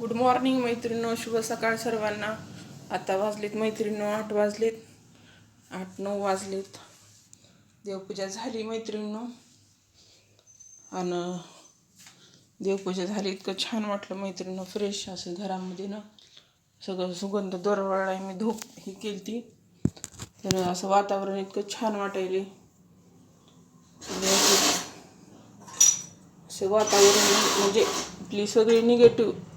Good morning मैत्रिणीनो. शुभ सकाळ सर्वांना. आता वाजलेत मैत्रिणीनो आठ वाजलेत. आठ नऊ वाजलेत. देवपूजा झाली मैत्रिणीनो. आणि देवपूजा झाली. इतकं छान वाटलं मैत्रिणीनं फ्रेश असं घरामध्ये ना. सगळं सुगंध दरवळाय मी धूप ही केली ती तर असं वातावरण इतकं छान वाटायले. असं वातावरण म्हणजे आपली सगळी निगेटिव्ह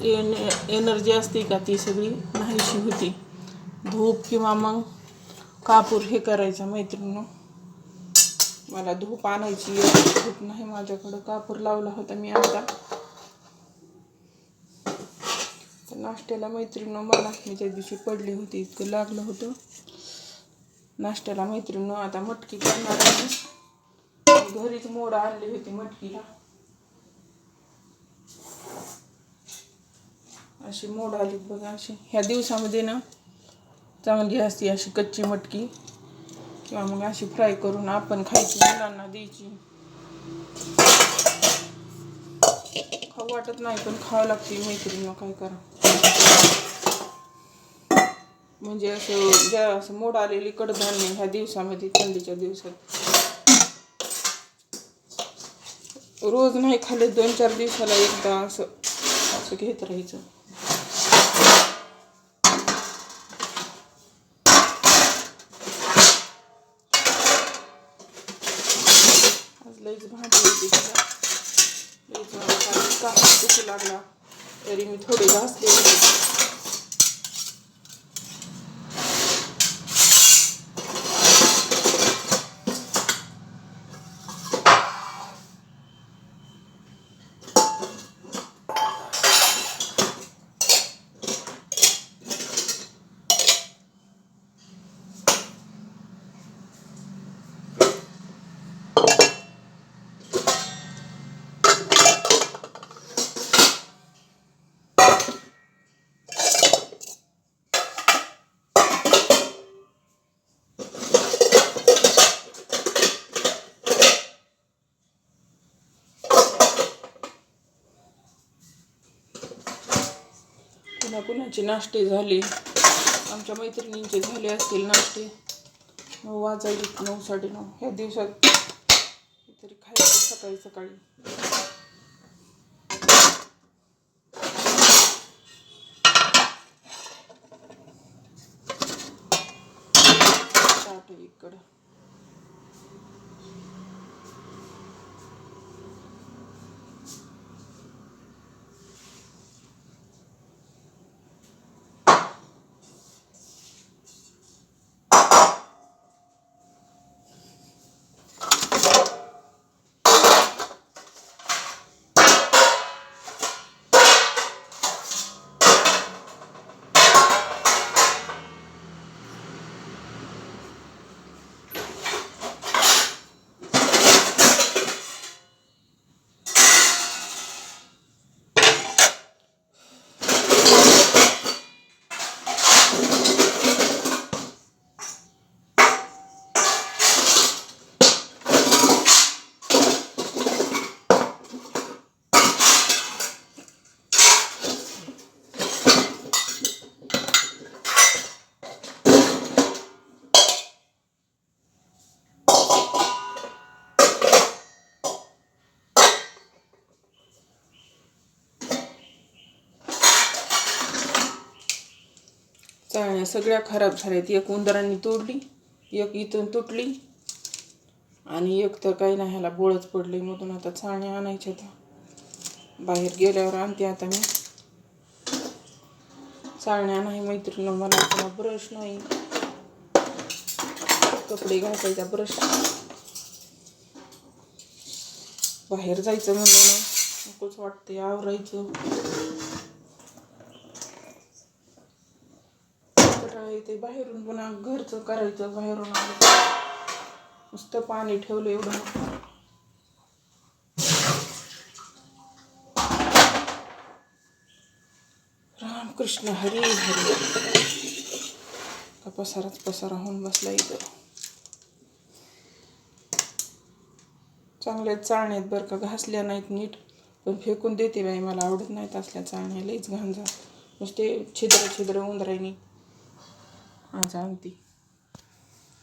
एन एनर्जी असते का ती सगळी? नाहीशी होती. धूप किंवा मग कापूर हे करायचं मैत्रिणीनं. मला धूप आणायची धूप नाही माझ्याकडं. कापूर लावला होता मी आता तर नाश्त्याला मैत्रिणीनं मला मी त्या दिवशी पडली होती इतकं लागलं होतं. नाश्त्याला मैत्रिणीनं आता मटकी करणार घरीच मोड आणली होती मटकीला. अशी मोड आली बघा अशी. ह्या दिवसामध्ये ना चांगली असते अशी कच्ची मटकी. किंवा मग अशी फ्राय करून आपण खायची मुलांना द्यायची. खाऊ वाटत नाही पण खावं लागते. मैत्रिणीला काय करा. म्हणजे असं ज्या असं मोड आलेली कडधान्य ह्या दिवसामध्ये थंडीच्या दिवसात. रोज नाही खाल्ले दोन चार दिवसाला एकदा असं असं घेत राहायचं. आज लईच भांडी होती तिला. लईच मला काम दुखू लागला. तरी मी थोडे घासले होते कुणा कुणाचे नाश्ते झाले? आमच्या मैत्रिणींचे झाले असतील नाश्ते. नऊ वाजायचे नऊ साडे नऊ ह्या दिवसात तरी खायचं सकाळी सकाळी. ताट इकडं. चाळण्या सगळ्या खराब झाल्यात. एक उंदरांनी तोडली एक इथून तुटली आणि एक तर काही नाही ह्याला बोळच पडली मधून. आता चाळण्या आणायच्या तर बाहेर गेल्यावर आणते आता मी. चाळण्या नाही मैत्रिणी मला पुन्हा ब्रश नाही. कपडे घासायचा ब्रश बाहेर जायचं म्हणलं ना नकोच वाटते आवरायचं. येते बाहेरून पुन्हा घरचं करायचं बाहेरून आलं. नुसतं पाणी ठेवलं एवढं रामकृष्ण हरी हरी. का पसाराच पसारा होऊन बसला इथं. चांगल्या चाळण्यात बरं का घासल्या नाहीत नीट. पण फेकून देते बाई मला आवडत नाहीत असल्या चाळण्या. लईच घाण जा नुसते छिद्र छिद्र उंदरायनी आज आणती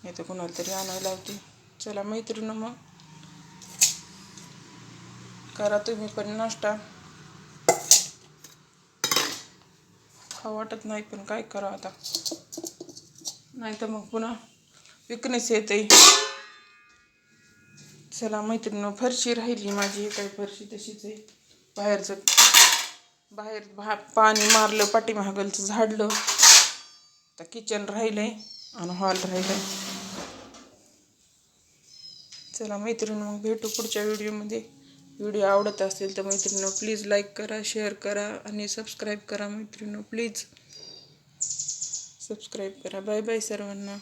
नाही तर कोणाला तरी आणायला लावते चला मैत्रिणं मग. करा तुम्ही पण नाश्ता. खा वाटत नाही पण काय करा आता. नाही तर मग पुन्हा विकनेस येते चला मैत्रिणीनं फरशी राहिली माझी. काय फरशी तशीच आहे. बाहेरचं बाहेर भा पाणी मारलं पाठीमागलचं झाडलं. आता किचन आहे आणि हॉल राहिलंय. चला मैत्रिणी मग भेटू पुढच्या व्हिडिओमध्ये व्हिडिओ आवडत असेल तर मैत्रिणी प्लीज लाईक करा शेअर करा आणि सबस्क्राईब करा मैत्रिणी प्लीज सबस्क्राईब करा. बाय बाय सर्वांना.